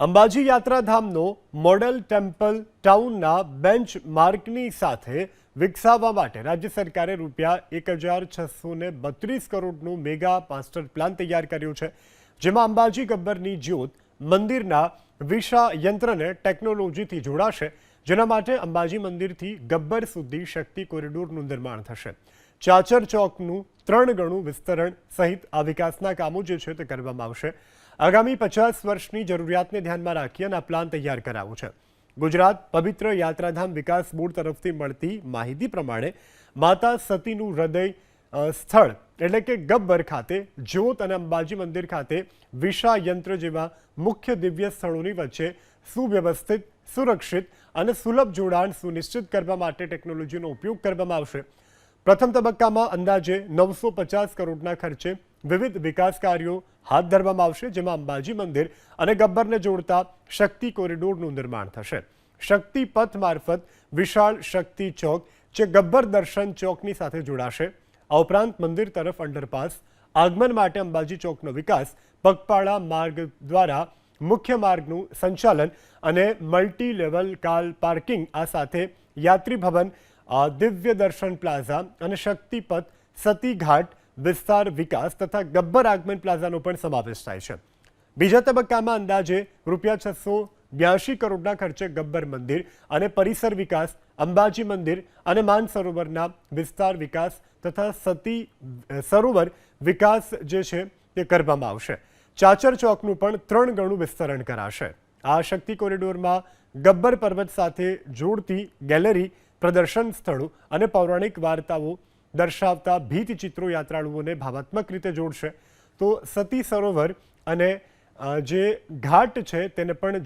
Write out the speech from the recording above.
અંબાજી યાત્રાધામનો model temple ટાઉનના bench માર્કની સાથે વિકસાવવા માટે રાજ્ય સરકારે રૂપિયા એક હજાર છસો ને બત્રીસ કરોડનું મેગા માસ્ટર પ્લાન તૈયાર કર્યો છે, જેમાં અંબાજી ગબ્બરની જ્યોત મંદિરના વિશા યંત્રને ટેકનોલોજીથી જોડાશે, જેના માટે અંબાજી મંદિરથી ગબ્બર સુધી શક્તિ કોરિડોરનું નિર્માણ થશે. ચાચર ચોકનું ત્રણ ગણું વિસ્તરણ સહિત આ વિકાસના કામો જે છે તે કરવામાં આવશે. આગામી પચાસ વર્ષની જરૂરિયાતને ધ્યાનમાં રાખી અને આ પ્લાન તૈયાર કરાવો છે. ગુજરાત પવિત્ર યાત્રાધામ વિકાસ બોર્ડ તરફથી મળતી માહિતી પ્રમાણે માતા સતીનું હૃદય સ્થળ એટલે કે ગબ્બર ખાતે, જ્યોત અને અંબાજી મંદિર ખાતે વિશા યંત્ર જેવા મુખ્ય દિવ્ય સ્થળોની વચ્ચે સુવ્યવસ્થિત, સુરક્ષિત અને સુલભ જોડાણ સુનિશ્ચિત કરવા માટે ટેકનોલોજીનો ઉપયોગ કરવામાં આવશે. પ્રથમ તબક્કામાં અંદાજે નવસો પચાસ કરોડના ખર્ચે વિવિધ વિકાસ કાર્યો હાથ ધરવામાં આવશે, જેમાં અંબાજી મંદિર અને ગબ્બરને જોડતા શક્તિ કોરિડોરનું નિર્માણ થશે. શક્તિ પથ મારફત વિશાળ શક્તિ ચોક, જે ગબ્બર દર્શન ચોકની સાથે જોડાશે. આ ઉપરાંત મંદિર તરફ અંડરપાસ, આગમન માટે અંબાજી ચોકનો વિકાસ, પગપાળા માર્ગ દ્વારા મુખ્ય માર્ગનું સંચાલન અને મલ્ટી લેવલ કાર પાર્કિંગ આ સાથે યાત્રી ભવન દિવ્ય દર્શન પ્લાઝા અને શક્તિપથ સતી ઘાટ વિસ્તાર વિકાસ તથા ગબ્બર આગમન પ્લાઝાનો પણ સમાવેશ થાય છે. બીજા તબક્કામાં અંદાજે રૂપિયા છસો બ્યાસી કરોડના ખર્ચે ગબ્બર મંદિર અને પરિસર વિકાસ, અંબાજી મંદિર અને માન સરોવરના વિસ્તાર વિકાસ તથા સતી સરોવર વિકાસ જે છે તે કરવામાં આવશે. ચાચર ચોકનું પણ ત્રણ ગણું વિસ્તરણ કરાશે. આ શક્તિ કોરિડોરમાં ગબ્બર પર્વત સાથે જોડતી ગેલેરી પ્રદર્શન સ્થળો અને પૌરાણિક વાર્તાઓ દર્શાવતા ભીત ચિત્રો યાત્રાળુઓને ભાવાત્મક રીતે જોડશે. તો સતી સરોવર અને જે ઘાટ છે તેને પણ